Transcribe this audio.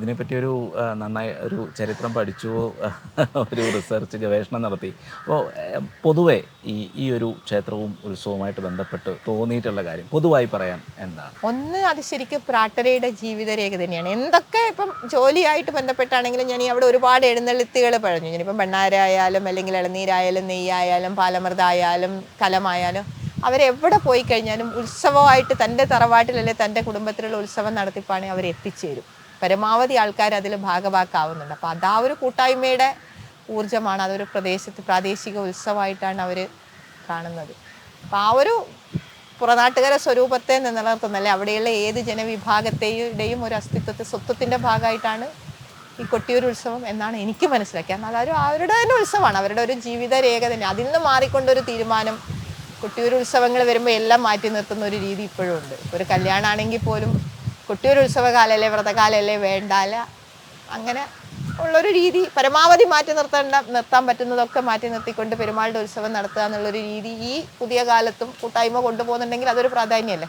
ഇതിനെപ്പറ്റി ഒരു നന്നായി ഒരു ചരിത്രം പഠിച്ചു ഒരു റിസർച്ച് ഗവേഷണം നടത്തി. അപ്പോൾ പൊതുവെ ഈ ഈ ഒരു ക്ഷേത്രവും ഉത്സവവുമായിട്ട് ബന്ധപ്പെട്ട് തോന്നിയിട്ടുള്ള കാര്യം പൊതുവായി പറയാൻ എന്താണ്? ഒന്ന് അത് ശരിക്കും പ്രാട്ടരയുടെ ജീവിതരേഖ തന്നെയാണ്. എന്തൊക്കെ ഇപ്പം ജോലിയായിട്ട് ബന്ധപ്പെട്ടാണെങ്കിലും ഞാൻ അവിടെ ഒരുപാട് എഴുന്നള്ളിത്തുകൾ പഴഞ്ഞു ഞാനിപ്പം ബണ്ണാരായാലും അല്ലെങ്കിൽ ഇളനീരായാലും നെയ്യായാലും പാലമൃതായാലും കലമായാലും അവരെവിടെ പോയി കഴിഞ്ഞാലും ഉത്സവമായിട്ട് തന്റെ തറവാട്ടിലല്ലേ തന്റെ കുടുംബത്തിലുള്ള ഉത്സവം നടത്തിപ്പാണെങ്കിൽ അവർ എത്തിച്ചേരും പരമാവധി ആൾക്കാർ അതിൽ ഭാഗമാക്കാവുന്നുണ്ട് അപ്പോൾ അതാ ഒരു കൂട്ടായ്മയുടെ ഊർജമാണ്. അതൊരു പ്രദേശത്ത് പ്രാദേശിക ഉത്സവമായിട്ടാണ് അവർ കാണുന്നത്. അപ്പം ആ ഒരു പുറനാട്ടുകര സ്വരൂപത്തെ നിലനിർത്തുന്നല്ലേ? അവിടെയുള്ള ഏത് ജനവിഭാഗത്തെയുടെയും ഒരു അസ്തിത്വത്തെ സ്വത്വത്തിന്റെ ഭാഗമായിട്ടാണ് ഈ കൊട്ടിയൂർ ഉത്സവം എന്നാണ് എനിക്ക് മനസ്സിലാക്കിയത്. എന്നാൽ അതൊരു അവരുടെ തന്നെ ഉത്സവമാണ്. അവരുടെ ഒരു ജീവിത രേഖ തന്നെ. അതിൽ നിന്ന് മാറിക്കൊണ്ടൊരു തീരുമാനം കൊട്ടിയൂർ ഉത്സവങ്ങൾ വരുമ്പോൾ എല്ലാം മാറ്റി നിർത്തുന്ന ഒരു രീതി ഇപ്പോഴും ഉണ്ട്. ഒരു കല്യാണമാണെങ്കിൽ പോലും കൊട്ടിയൂർ ഉത്സവകാലല്ലേ വ്രതകാലല്ലേ വേണ്ടാല. അങ്ങനെ ഉള്ളൊരു രീതി പരമാവധി മാറ്റി നിർത്തേണ്ട നിർത്താൻ പറ്റുന്നതൊക്കെ മാറ്റി നിർത്തിക്കൊണ്ട് പെരുമാളുടെ ഉത്സവം നടത്തുക എന്നുള്ളൊരു രീതി ഈ പുതിയ കാലത്തും കൂട്ടായ്മ കൊണ്ടുപോകുന്നുണ്ടെങ്കിൽ അതൊരു പ്രാധാന്യമല്ലേ?